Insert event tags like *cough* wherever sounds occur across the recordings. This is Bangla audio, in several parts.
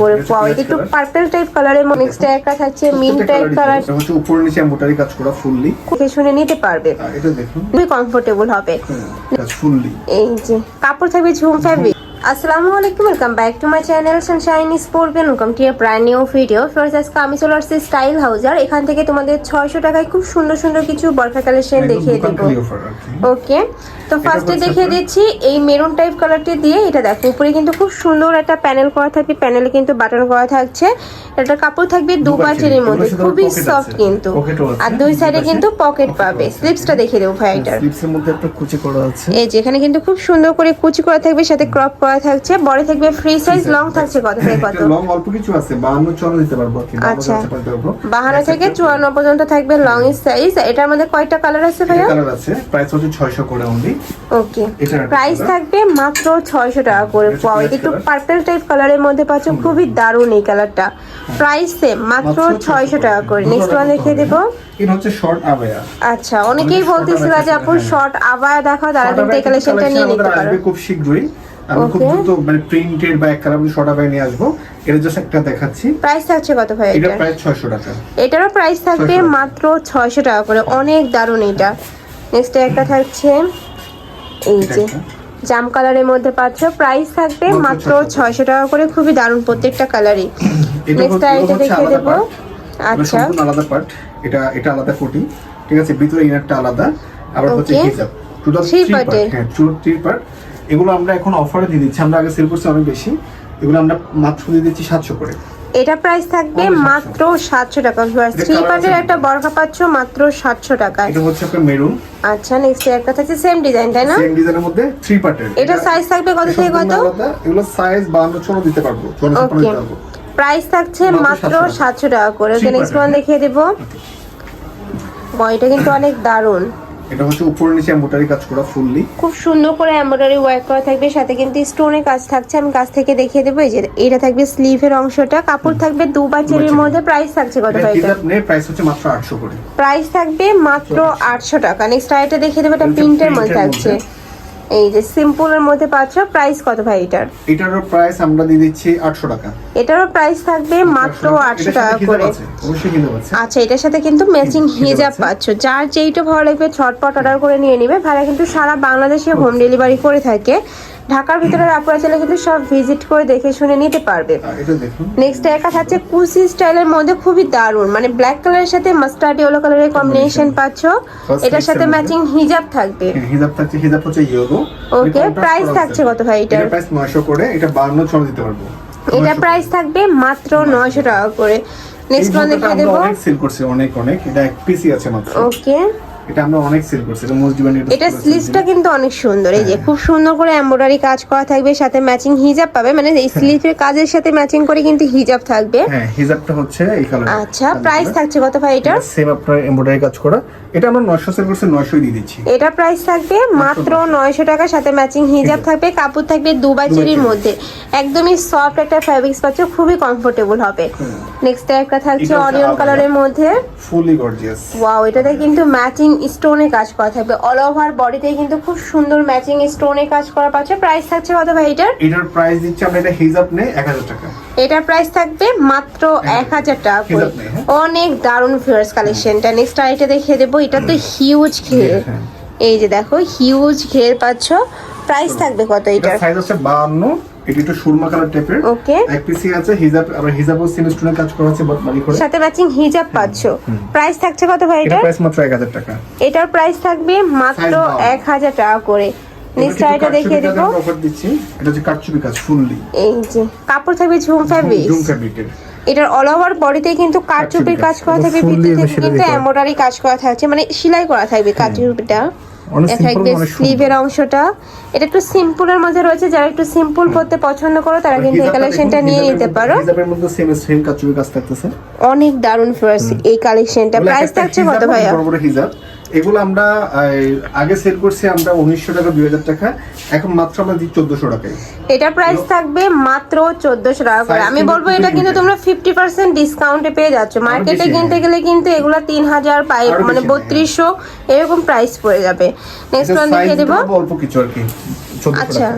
করে পাওয়া একটু। পার্পল টাইপ কালারের নেক্সট একটা থাকছে মিন্ট টাইপ কালার এটা হচ্ছে উপরে নিচে এমব্রয়ডারি কাজ করা ফুললি শুনে নিতে পারবে। এটা দেখুন। খুবই কমফোর্টেবল হবে। কাজ ফুললি এই যে কাপড় থাকবে ঝুম ফ্যাব্রিক আসসালামু আলাইকুম welcome back to my channel sunshine স্পোর্টবেন welcome to brand new video first আজকে আমি চলে আসছি স্টাইল হাউজার এখান থেকে তোমাদের ছয়শো টাকায় খুব সুন্দর সুন্দর কিছু বরফা কালেকশন দেখিয়ে দেবো। ওকে তো ফার্স্টে দেখিয়ে দিচ্ছি এই মেরুন টাইপ কালারটি দিয়ে। এটা দেখো উপরে কিন্তু খুব সুন্দর একটা প্যানেল করা থাকবে প্যানেলে কিন্তু বাটন করা থাকছে। এটা কাপড় থাকবে দু পাঁচের মধ্যে খুবই সফট কিন্তু। আর দুই সাইডে কিন্তু পকেট পাবে। স্লিপসটা দেখিয়ে দেবো ভাই এটার একটা এই যে এখানে কিন্তু খুব সুন্দর করে কুচি করা থাকবে সাথে ক্রপ করা থাকছে বড় থাকবে ফ্রি সাইজ লং থাকছে কত থেকে কত? *laughs* লং অল্প কিছু আছে 52 চল দিতে পারব আচ্ছা। পারতে পারব বাহান্ন থেকে চুয়ান্ন পর্যন্ত থাকবে লং সাইজ এটার মধ্যে কয়টা কালার আছে ভাইয়া? কালার আছে প্রাইস হচ্ছে 600 করে অনলি ওকে প্রাইস থাকবে মাত্র ছয়শো টাকা করে এটা peach একটু। পার্পল টাইপ কালারের মধ্যে পাচ্ছ খুবই দারুণ এই কালারটা প্রাইস সেম মাত্র মাত্র ছয়শো টাকা করে। নেক্সট ওয়ান দেখিয়ে। দেবো। এটা হচ্ছে শর্ট আবায়া। আচ্ছা অনেকেই বলতেছিল যে আপু হ্যাঁ। শর্ট আবার দেখাও তারা কিন্তু এই কালেকশনটা নিয়ে নিতে পারো। খুব শীঘ্রই। আমি খুব দ্রুত মানে প্রিন্টেড বা এক কালার শর্ট আবায়া নিয়ে আসব। এটা জাস্ট একটা দেখাচ্ছি। প্রাইস থাকছে কত ভাই এটা প্রায় 600 টাকা। এটারও প্রাইস থাকবে মাত্র ছয়শো টাকা করে। অনেক দারুণ এটা। নেক্সট একটা থাকছে। এই যে জাম কালারের মধ্যে পাচ্ছ। প্রাইস থাকবে মাত্র মাত্র 600 ছয়শো টাকা করে। খুবই দারুণ প্রত্যেকটা কালারই। নেক্সট হচ্ছে- আইটা এটা দেখিয়ে দেবো। আচ্ছা। সম্পূর্ণ আলাদা পার্ট এটা এটা আলাদা কোটি ঠিক আছে? ভিতরে ইনারটা আলাদা। আবার হচ্ছে. হিজাব টোটাল থ্রি পার্ট। হ্যাঁ থ্রি পার্ট এগুলো আমরা এখন অফারে দিয়ে দিচ্ছি। আমরা আগে সেল করছি অনেক বেশি। এগুলো আমরা মাত্র দিয়ে দিচ্ছি সাতশো করে। এটা প্রাইস থাকবে 700 মাত্র সাতশো টাকা। এটা থ্রি পার্টের একটা বরফা পাচ্ছ মাত্র সাতশো টাকায় এটা হচ্ছে আপনার মেরুন আচ্ছা নেক্সট একটা থাকছে সেম ডিজাইন তাই না? সেম ডিজাইনের মধ্যে থ্রি পার্টের এটা সাইজ থাকবে কত থেকে কত? এগুলো সাইজ বান্ন ছোট দিতে পারব। চুয়ান্ন ছাপ্পান্ন ওকে দিতে পারব। প্রাইস থাকছে মাত্র মাত্র 700 টাকা। সাতশো টাকা করে। ওকে নেক্সট ওয়ান দেখিয়ে দেবো। বয়টা কিন্তু অনেক দারুণ। এটা হচ্ছে উপরে নিচে এমব্রয়ডারি কাজ করা ফুললি খুব সুন্দর করে এমব্রয়ডারি ওয়ার্ক করা থাকবে সাথে কিন্তু স্টোনের কাজ থাকছে। আমি কাছ থেকে দেখিয়ে দেবো এই যে এটা থাকবে স্লিভের অংশটা। কাপড় থাকবে দু বা মধ্যে প্রাইস থাকছে কত ভাই এটা? প্রাইস হচ্ছে মাত্র আটশো করে। প্রাইস থাকবে মাত্র আটশো টাকা। নেক্সট আইটা দেখিয়ে দেবো এটা প্রিন্টের মধ্যে থাকছে। এই যে সিম্পলের মধ্যে পাচ্ছ প্রাইস কত ভাই এটার? এটারও প্রাইস আমরা দিয়ে দিচ্ছি আটশো টাকা। এটারও প্রাইস থাকবে মাত্র আটশো এটার টাকা করে। আচ্ছা এটার সাথে কিন্তু ম্যাচিং হিজাব পাচ্ছ। যার যেইটা ভালো লাগবে ছটপট অর্ডার করে নিয়ে নিবে। ভাড়া কিন্তু সারা বাংলাদেশে হোম ডেলিভারি করে থাকে। ঢাকার ভিতরে আপনারা চাইলে কিন্তু সব ভিজিট করে দেখে শুনে নিতে পারবে। এটা দেখুন। নেক্সট একটা থাকছে কুসি স্টাইলের মধ্যে খুবই দারুণ। মানে ব্ল্যাক কালারের সাথে মাস্টার্ড ইয়েলো কালারের কম্বিনেশন পাচ্ছ। এটার সাথে ম্যাচিং হিজাব থাকবে। হ্যাঁ, হিজাব থাকছে হিজাব হচ্ছে ইয়েলো Okay, price থাকছে কত ভাই এটার? প্রাইস 900 করে এটা 52 চল দিতে পারব। এটা প্রাইস থাকবে মাত্র নয়শো টাকা করে। নেক্সট ওয়ান দেখিয়ে দেবো। অনেক সেল করছি অনেক অনেক। এটা এক পিসই আছে মাত্র। ওকে এটা আমরা অনেক সেল করছি এটা মোস্ট ডিমান্ডেড এটা স্লিভসটা কিন্তু অনেক সুন্দর এই যে হ্যাঁ। খুব সুন্দর করে এমব্রয়ডারি কাজ করা থাকবে সাথে ম্যাচিং হিজাব পাবে মানে এই স্লিভের কাজের সাথে ম্যাচিং করে কিন্তু হিজাব থাকবে। হ্যাঁ হিজাবটা হচ্ছে এই কালার আচ্ছা প্রাইস থাকছে কত ভাই এটার? সেম আপনার এমব্রয়ডারি কাজ করা। এটা আমরা 900 সেল করছি 900 দিয়ে দিচ্ছি। এটা প্রাইস থাকবে মাত্র নয়শো টাকা সাথে ম্যাচিং হিজাব থাকবে কাপড় থাকবে দুবাই চেরির মধ্যে। একদমই সফট একটা ফ্যাব্রিক্স পাচ্ছ খুবই কমফোর্টেবল হবে। নেক্সট একটা থাকছে এটা অনিয়ন কালারের মধ্যে। ফুলি গর্জিয়াস ওয়াও এটাতে কিন্তু ম্যাচিং স্টোনে কাজ করা থাকবে। অল ওভার বডিতে কিন্তু খুব সুন্দর ম্যাচিং স্টোনে কাজ করা পাচ্ছে। প্রাইস থাকছে কত ভাই এটার? এটার প্রাইস দিচ্ছি আমরা এটা হিজাব নেই 1000 টাকা। এটার প্রাইস থাকবে মাত্র এক হাজার টাকা। করে। হ্যাঁ। অনেক দারুণ ফিয়ার্স কালেকশনটা নেক্সট আইটা দেখিয়ে দেবো এটা তো হিউজ ঘের। হ্যাঁ। এই যে দেখো হিউজ ঘের পাচ্ছ। প্রাইস থাকবে কত এটা এটার? সাইজ হচ্ছে 52 এটা একটু সুরমা কালার টাইপের ওকে এক পিসি আছে হিজাব আর হিজাবও সিম স্টোনের কাজ করা আছে করে। সাথে ম্যাচিং হিজাব পাচ্ছ। প্রাইস থাকছে কত ভাই এটা প্রাইস মাত্র 1000 টাকা। এটার প্রাইস থাকবে মাত্র Size বারো। এক হাজার টাকা করে। নেক্সট আইটা দেখিয়ে দেবো। অফার দিচ্ছি। এটা হচ্ছে কাটচুপি কাজ ফুললি এই যে কাপড় থাকবে ঝুম ফ্যাব্রিক্স জুম ফেব্রিকের এটার অল ওভার বডিতে কিন্তু কারচুপির কাজ। করা থাকবে ফুল ভিতরে দিয়ে কিন্তু এমব্রয়ডারি কাজ করা থাকছে মানে সেলাই করা থাকবে কারচুপিটা এটা সিম্পল থাকবে স্লিভের অংশটা এটা একটু সিম্পলের মধ্যে রয়েছে যারা একটু সিম্পল পরতে পছন্দ করো তারা কিন্তু এই কালেকশনটা নিয়ে নিতে পারো। অনেক দারুণ ফ্রেশ এই কালেকশনটা প্রাইস থাকছে কত ভাইয়া? এগুলো আমরা আগে সেল করছি আমরা উনিশশো টাকা দুই হাজার টাকা এখন মাত্র আমরা দিই চোদ্দশো টাকায় এটা প্রাইস থাকবে মাত্র চোদ্দশো টাকা করে আমি বলব এটা কিন্তু তোমরা ফিফটি পার্সেন্ট ডিসকাউন্টে পেয়ে যাচ্ছ মার্কেটে কিনতে হ্যাঁ। গেলে কিন্তু এগুলো তিন হাজার পাই মানে হ্যাঁ। বত্রিশশো এরকম প্রাইস পড়ে যাবে নেক্সট ওয়ান দেখিয়ে দেবো অল্প কিছু আর কি আচ্ছা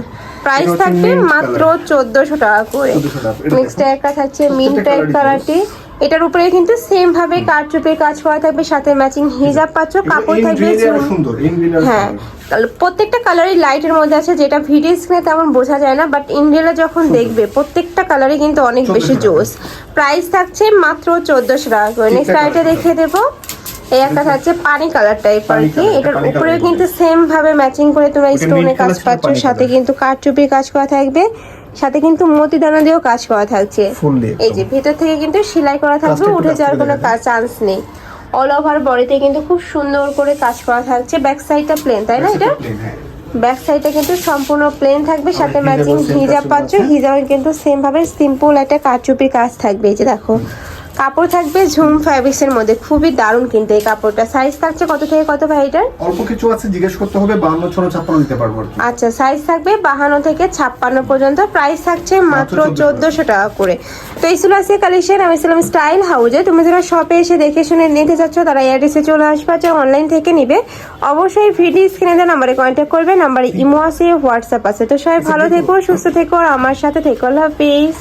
প্রাইস থাকবে মাত্র। চোদ্দশো টাকা করে 1400 টাকা। এটা নেক্সট। একটা থাকছে প্রত্যেকটা মিন কালারটি এটার উপরে কিন্তু সেম ভাবে কারচুপির কাজ করা থাকবে সাথে ম্যাচিং হিজাব পাচ্ছ কাপড় থাকবে হ্যাঁ প্রত্যেকটা কালারই লাইটের মধ্যে আছে যেটা ভিডিও স্ক্রিনে তেমন বোঝা যায় না বাট ইন্ডিয়ালে যখন দেখবে প্রত্যেকটা কালারই কিন্তু অনেক বেশি। জোস। প্রাইস থাকছে মাত্র চোদ্দশো টাকা করে। নেক্সট আইটা দেখিয়ে দেবো। এই একটা থাকছে পানি কালার টাইপ আর কি। এটার পানি উপরে কিন্তু সেম ভাবে ম্যাচিং করে তোমরা স্টোনে কাজ পাচ্ছ সাথে। কিন্তু কাঠচুপির কাজ করা থাকবে। সাথে কিন্তু মতি দানা দিয়েও কাজ করা থাকছে। এই যে ভেতর থেকে কিন্তু সেলাই করা থাকবে উঠে যাওয়ার কোনো চান্স নেই। অল ওভার বডিতে কিন্তু খুব সুন্দর করে কাজ করা থাকছে। ব্যাক সাইডটা প্লেন তাই না এটা। ব্যাক সাইডটা কিন্তু সম্পূর্ণ প্লেন থাকবে সাথে ম্যাচিং হিজাব পাচ্ছ হিজাবের হিজাব কিন্তু সেম ভাবে সিম্পল একটা কারচুপির কাজ থাকবে এই যে দেখো। কাপড় থাকবে ঝুম ফ্যাব্রিক্স এর মধ্যে। খুবই দারুণ কিন্তু এই কাপড়টা। সাইজ থাকছে কত থেকে কত ভাই এটার? অল্প কিছু আছে জিজ্ঞেস করতে হবে বান্ন ছড়ো ছাপ্পান্ন দিতে পারব আচ্ছা সাইজ থাকবে বাহান্ন থেকে ছাপ্পান্ন পর্যন্ত। প্রাইস থাকছে মাত্র মাত্র 1400 টাকা। করে। তো এই ছিল আজকে কালেকশন আমি ছিলাম স্টাইল হাউজে তুমি যারা শপে এসে দেখে শুনে নিতে চাচ্ছ তারা এয়ারডিসে চলে আসবে যা অনলাইন থেকে নিবে অবশ্যই ভিডিও স্ক্রিনে দেওয়া নাম্বারে কন্ট্যাক্ট করবে। নাম্বারে ইমো আছে হোয়াটসঅ্যাপ আছে। তো সবাই ভালো থেকো সুস্থ থেকো আর আমার সাথে থেকো। আল্লাহ হাফিজ